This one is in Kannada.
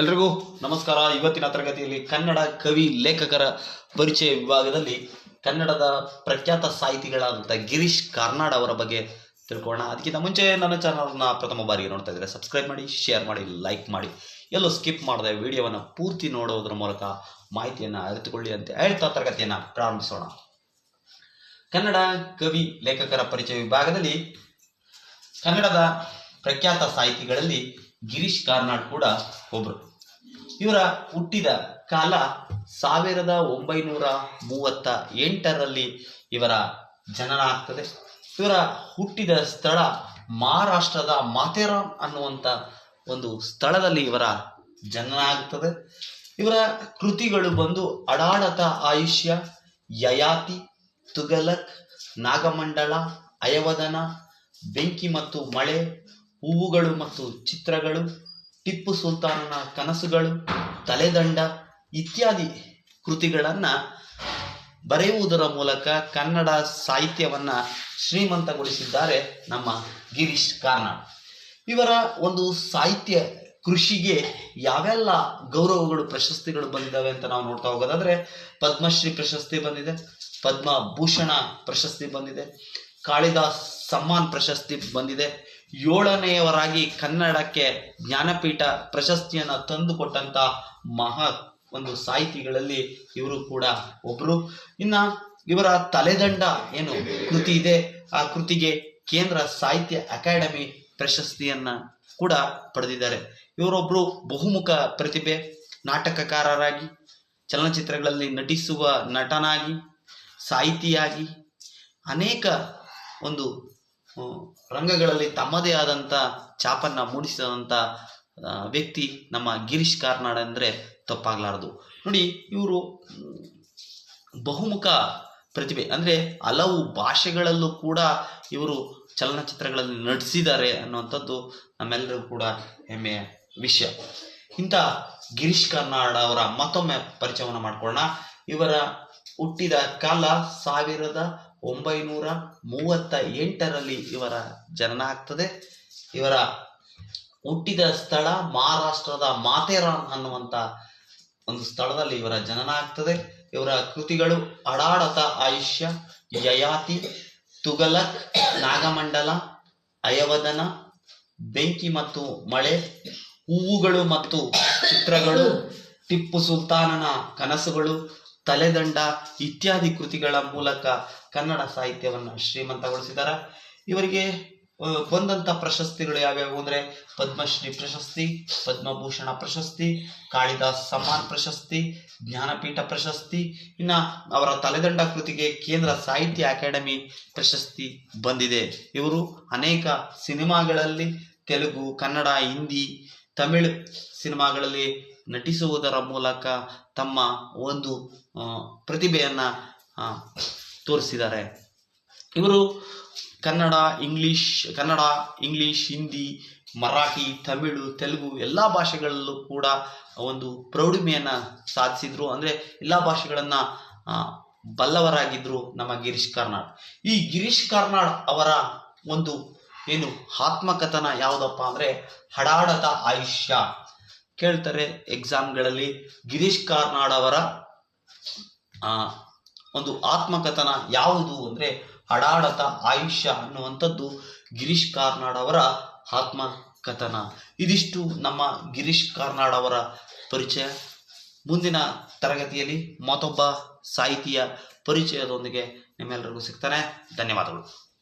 ಎಲ್ರಿಗೂ ನಮಸ್ಕಾರ. ಇವತ್ತಿನ ತರಗತಿಯಲ್ಲಿ ಕನ್ನಡ ಕವಿ ಲೇಖಕರ ಪರಿಚಯ ವಿಭಾಗದಲ್ಲಿ ಕನ್ನಡದ ಪ್ರಖ್ಯಾತ ಸಾಹಿತಿಗಳಾದಂಥ ಗಿರೀಶ್ ಕಾರ್ನಾಡ್ ಅವರ ಬಗ್ಗೆ ತಿಳ್ಕೊಳ್ಳೋಣ. ಅದಕ್ಕಿಂತ ಮುಂಚೆ ನನ್ನ ಚಾನಲ್ನ ಪ್ರಥಮ ಬಾರಿಗೆ ನೋಡ್ತಾ ಇದ್ರೆ ಸಬ್ಸ್ಕ್ರೈಬ್ ಮಾಡಿ ಶೇರ್ ಮಾಡಿ ಲೈಕ್ ಮಾಡಿ. ಎಲ್ಲೋ ಸ್ಕಿಪ್ ಮಾಡದೆ ವಿಡಿಯೋವನ್ನು ಪೂರ್ತಿ ನೋಡೋದ್ರ ಮೂಲಕ ಮಾಹಿತಿಯನ್ನು ಅರಿತುಕೊಳ್ಳಿ ಅಂತ ಹೇಳ್ತಾ ತರಗತಿಯನ್ನು ಪ್ರಾರಂಭಿಸೋಣ. ಕನ್ನಡ ಕವಿ ಲೇಖಕರ ಪರಿಚಯ ವಿಭಾಗದಲ್ಲಿ ಕನ್ನಡದ ಪ್ರಖ್ಯಾತ ಸಾಹಿತಿಗಳಲ್ಲಿ ಗಿರೀಶ್ ಕಾರ್ನಾಡ್ ಕೂಡ ಒಬ್ರು. ಇವರ ಹುಟ್ಟಿದ ಕಾಲ ಸಾವಿರದ ಒಂಬೈನೂರ ಮೂವತ್ತ ಎಂಟರಲ್ಲಿ ಇವರ ಜನನ ಆಗ್ತದೆ. ಇವರ ಹುಟ್ಟಿದ ಸ್ಥಳ ಮಹಾರಾಷ್ಟ್ರದ ಮಾಥೇರಾಮ್ ಅನ್ನುವಂಥ ಒಂದು ಸ್ಥಳದಲ್ಲಿ ಇವರ ಜನನ ಆಗ್ತದೆ. ಇವರ ಕೃತಿಗಳು ಬಂದು ಅಡಾಡತ ಆಯುಷ್ಯ, ಯಯಾತಿ ತುಗಲಕ್ ನಾಗಮಂಡಲ ಅಯವದನ ಬೆಂಕಿ ಮತ್ತು ಮಳೆ ಹೂವುಗಳು ಮತ್ತು ಚಿತ್ರಗಳು, ಟಿಪ್ಪು ಸುಲ್ತಾನನ ಕನಸುಗಳು, ತಲೆದಂಡ ಇತ್ಯಾದಿ ಕೃತಿಗಳನ್ನು ಬರೆಯುವುದರ ಮೂಲಕ ಕನ್ನಡ ಸಾಹಿತ್ಯವನ್ನ ಶ್ರೀಮಂತಗೊಳಿಸಿದ್ದಾರೆ ನಮ್ಮ ಗಿರೀಶ್ ಕಾರ್ನಾಡ್ ಇವರ ಒಂದು ಸಾಹಿತ್ಯ ಕೃಷಿಗೆ ಯಾವೆಲ್ಲ ಗೌರವಗಳು, ಪ್ರಶಸ್ತಿಗಳು ಬಂದಿದ್ದಾವೆ ಅಂತ ನಾವು ನೋಡ್ತಾ ಹೋಗೋದಾದ್ರೆ, ಪದ್ಮಶ್ರೀ ಪ್ರಶಸ್ತಿ ಬಂದಿದೆ, ಪದ್ಮಭೂಷಣ ಪ್ರಶಸ್ತಿ ಬಂದಿದೆ, ಕಾಳಿದಾಸ್ ಸಮ್ಮಾನ್ ಪ್ರಶಸ್ತಿ ಬಂದಿದೆ ಏಳನೆಯವರಾಗಿ ಕನ್ನಡಕ್ಕೆ ಜ್ಞಾನಪೀಠ ಪ್ರಶಸ್ತಿಯನ್ನು ತಂದುಕೊಟ್ಟಂತ ಮಹಾ ಒಂದು ಸಾಹಿತಿಗಳಲ್ಲಿ ಇವರು ಕೂಡ ಒಬ್ರು. ಇನ್ನ ಇವರ ತಲೆದಂಡ ಏನು ಕೃತಿ ಇದೆ, ಆ ಕೃತಿಗೆ ಕೇಂದ್ರ ಸಾಹಿತ್ಯ ಅಕಾಡೆಮಿ ಪ್ರಶಸ್ತಿಯನ್ನ ಕೂಡ ಪಡೆದಿದ್ದಾರೆ. ಇವರೊಬ್ರು ಬಹುಮುಖ ಪ್ರತಿಭೆ, ನಾಟಕಕಾರರಾಗಿ, ಚಲನಚಿತ್ರಗಳಲ್ಲಿ ನಟಿಸುವ ನಟನಾಗಿ, ಸಾಹಿತಿಯಾಗಿ ಅನೇಕ ಒಂದು ರಂಗಗಳಲ್ಲಿ ತಮ್ಮದೇ ಆದಂಥ ಛಾಪನ್ನ ಮೂಡಿಸಿದಂಥ ವ್ಯಕ್ತಿ ನಮ್ಮ ಗಿರೀಶ್ ಕಾರ್ನಾಡ್ ಅಂದರೆ ತಪ್ಪಾಗಲಾರದು. ನೋಡಿ, ಇವರು ಬಹುಮುಖ ಪ್ರತಿಭೆ. ಅಂದರೆ ಹಲವು ಭಾಷೆಗಳಲ್ಲೂ ಕೂಡ ಇವರು ಚಲನಚಿತ್ರಗಳಲ್ಲಿ ನಟಿಸಿದ್ದಾರೆ ಅನ್ನುವಂಥದ್ದು ನಮ್ಮೆಲ್ಲರಿಗೂ ಕೂಡ ಹೆಮ್ಮೆಯ ವಿಷಯ. ಇಂಥ ಗಿರೀಶ್ ಕಾರ್ನಾಡ್ ಅವರ ಮತ್ತೊಮ್ಮೆ ಪರಿಚಯವನ್ನು ಮಾಡಿಕೊಳ್ಳೋಣ. ಇವರ ಹುಟ್ಟಿದ ಕಾಲ ಸಾವಿರದ ಒಂಬೈನೂರ ಮೂವತ್ತ ಎಂಟರಲ್ಲಿ ಇವರ ಜನನ ಆಗ್ತದೆ. ಇವರ ಹುಟ್ಟಿದ ಸ್ಥಳ ಮಹಾರಾಷ್ಟ್ರದ ಮಾಥೇರಾನ್ ಅನ್ನುವಂಥ ಒಂದು ಸ್ಥಳದಲ್ಲಿ ಇವರ ಜನನ ಆಗ್ತದೆ. ಇವರ ಕೃತಿಗಳು ಅಡಾಡತ ಆಯುಷ್ಯ, ಯಯಾತಿ ತುಗಲಕ್ ನಾಗಮಂಡಲ ಅಯವದನ ಬೆಂಕಿ ಮತ್ತು ಮಳೆ, ಹೂವುಗಳು ಮತ್ತು ಚಿತ್ರಗಳು, ಟಿಪ್ಪು ಸುಲ್ತಾನನ ಕನಸುಗಳು, ತಲೆದಂಡ ಇತ್ಯಾದಿ ಕೃತಿಗಳ ಮೂಲಕ ಕನ್ನಡ ಸಾಹಿತ್ಯವನ್ನು ಶ್ರೀಮಂತಗೊಳಿಸಿದ್ದಾರೆ ಇವರಿಗೆ ಬಂದಂಥ ಪ್ರಶಸ್ತಿಗಳು ಯಾವ್ಯಾವು ಅಂದ್ರೆ ಪದ್ಮಶ್ರೀ ಪ್ರಶಸ್ತಿ, ಪದ್ಮಭೂಷಣ ಪ್ರಶಸ್ತಿ, ಕಾಳಿದಾಸ್ ಸಮ್ಮಾನ್ ಪ್ರಶಸ್ತಿ, ಜ್ಞಾನಪೀಠ ಪ್ರಶಸ್ತಿ, ಇನ್ನ ಅವರ ತಲೆದಂಡ ಕೃತಿಗೆ ಕೇಂದ್ರ ಸಾಹಿತ್ಯ ಅಕಾಡೆಮಿ ಪ್ರಶಸ್ತಿ ಬಂದಿದೆ. ಇವರು ಅನೇಕ ಸಿನಿಮಾಗಳಲ್ಲಿ ತೆಲುಗು, ಕನ್ನಡ, ಹಿಂದಿ, ತಮಿಳು ಸಿನಿಮಾಗಳಲ್ಲಿ ನಟಿಸುವುದರ ಮೂಲಕ ತಮ್ಮ ಒಂದು ಪ್ರತಿಭೆಯನ್ನು ತೋರಿಸಿದ್ದಾರೆ. ಇವರು ಕನ್ನಡ, ಇಂಗ್ಲಿಷ್ ಕನ್ನಡ, ಇಂಗ್ಲಿಷ್, ಹಿಂದಿ, ಮರಾಠಿ, ತಮಿಳು, ತೆಲುಗು ಎಲ್ಲ ಭಾಷೆಗಳಲ್ಲೂ ಕೂಡ ಒಂದು ಪ್ರೌಢಿಮೆಯನ್ನ ಸಾಧಿಸಿದ್ರು. ಅಂದ್ರೆ ಎಲ್ಲ ಭಾಷೆಗಳನ್ನು ಬಲ್ಲವರಾಗಿದ್ದರು ನಮ್ಮ ಗಿರೀಶ್ ಕಾರ್ನಾಡ್. ಈ ಗಿರೀಶ್ ಕಾರ್ನಾಡ್ ಅವರ ಒಂದು ಏನು ಆತ್ಮಕಥನ ಯಾವುದಪ್ಪ ಅಂದ್ರೆ ಹಡಾಡತ ಆಯುಷ್ಯ. ಕೇಳ್ತಾರೆ ಎಕ್ಸಾಮ್ಗಳಲ್ಲಿ ಗಿರೀಶ್ ಕಾರ್ನಾಡ್ ಅವರ ಒಂದು ಆತ್ಮಕಥನ ಯಾವುದು ಅಂದ್ರೆ ಅಡಾಡತ ಆಯುಷ್ಯ ಅನ್ನುವಂಥದ್ದು ಗಿರೀಶ್ ಕಾರ್ನಾಡ್ ಅವರ ಆತ್ಮಕಥನ. ಇದಿಷ್ಟು ನಮ್ಮ ಗಿರೀಶ್ ಕಾರ್ನಾಡ್ ಅವರ ಪರಿಚಯ. ಮುಂದಿನ ತರಗತಿಯಲ್ಲಿ ಮತ್ತೊಬ್ಬ ಸಾಹಿತಿಯ ಪರಿಚಯದೊಂದಿಗೆ ನಿಮ್ಮೆಲ್ಲರಿಗೂ ಸಿಗ್ತಾನೆ. ಧನ್ಯವಾದಗಳು.